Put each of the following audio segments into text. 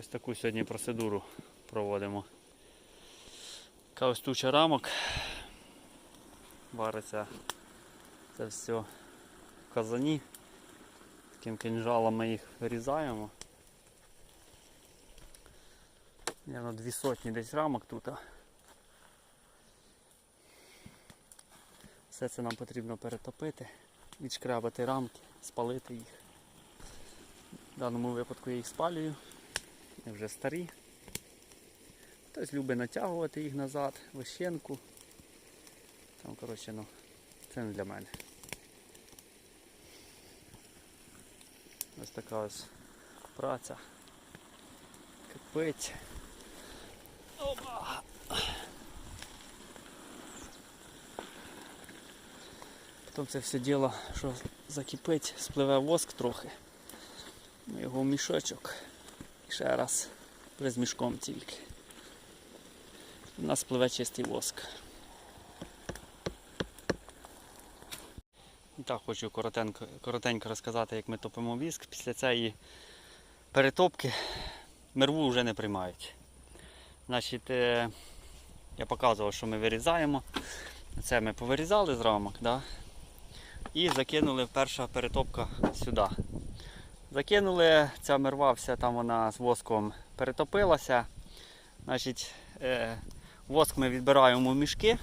Ось таку сьогодні процедуру проводимо. Така ось туча рамок. Вариться це все в казані. Таким кинжалом ми їх вирізаємо. Наверно, дві сотні десь рамок тут. Все це нам потрібно перетопити, відшкрябати рамки, спалити їх. В даному випадку я їх спалюю. Вони вже старі. Хтось любить натягувати їх назад, вищенку. Там, коротше, ну, це не для мене. Ось така ось праця. Кипить. Опа! Потім це все діло, що закипить, спливе воск трохи. Ми його в мішочок. Ще раз з мішком тільки. У нас пливе чистий воск. Так, хочу коротенько, коротенько розказати, як ми топимо віск. Після цієї перетопки мерву вже не приймають. Значить, е, я показував, що ми вирізаємо. Це ми повирізали з рамок, да? і закинули перша перетопка сюди. Закинули, ця мерва там вона з воском перетопилася. Значить, е, воск ми відбираємо в мішки.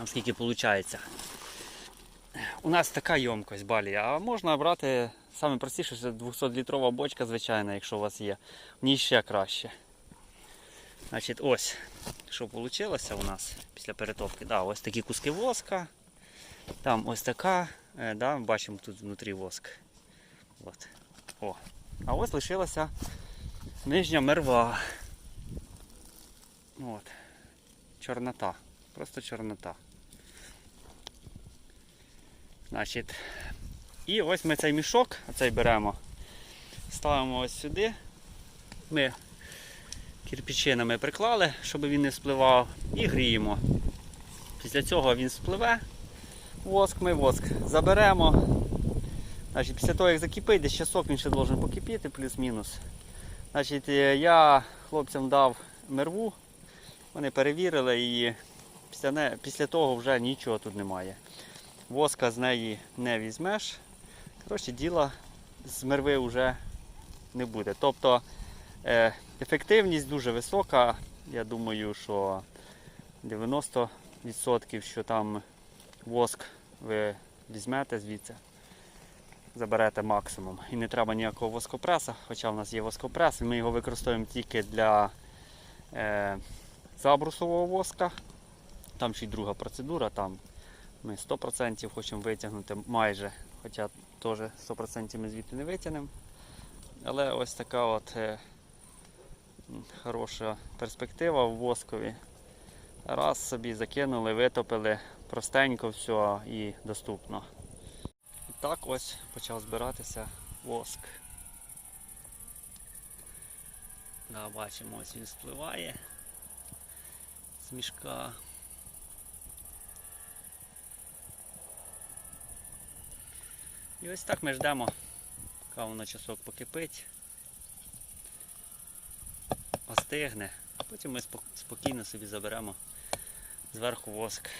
Наскільки виходить. У нас така ємкость балі, а можна брати саме простіше, це 200-літрова бочка, звичайна, якщо у вас є. В ній ще краще. Значить, ось, що вийшло у нас після перетопки. Да, ось такі куски воска. Там ось така, е, да, бачимо тут внутрі воск. От. О. А ось лишилася нижня мерва. От. Чорнота. Просто чорнота. Значить, і ось ми цей мішок, оцей беремо, ставимо ось сюди. Ми кирпичинами приклали, щоб він не спливав, і гріємо. Після цього він спливе, воск ми воск заберемо. Значить, Після того, як закипить, десь часок він ще має покипіти, плюс-мінус. Значить, е, Я хлопцям дав мерву, вони перевірили і після, не, після того вже нічого тут немає. Воска з неї не візьмеш. Коротше, діла з мерви вже не буде. Тобто е, ефективність дуже висока. Я думаю, що 90% що там воск ви візьмете звідси заберете максимум. І не треба ніякого воскопреса, хоча в нас є воскопрес, і ми його використовуємо тільки для е, забрусового воска. Там ще й друга процедура, там ми 100% хочемо витягнути майже, хоча теж 100% ми звідти не витягнемо. Але ось така от е, хороша перспектива в воскові. Раз собі закинули, витопили, простенько все і доступно. Так ось почав збиратися воск. Да, бачимо, ось він спливає з мішка. І ось так ми ждемо, поки воно часок покипить, остигне, потім ми спокійно собі заберемо зверху воск.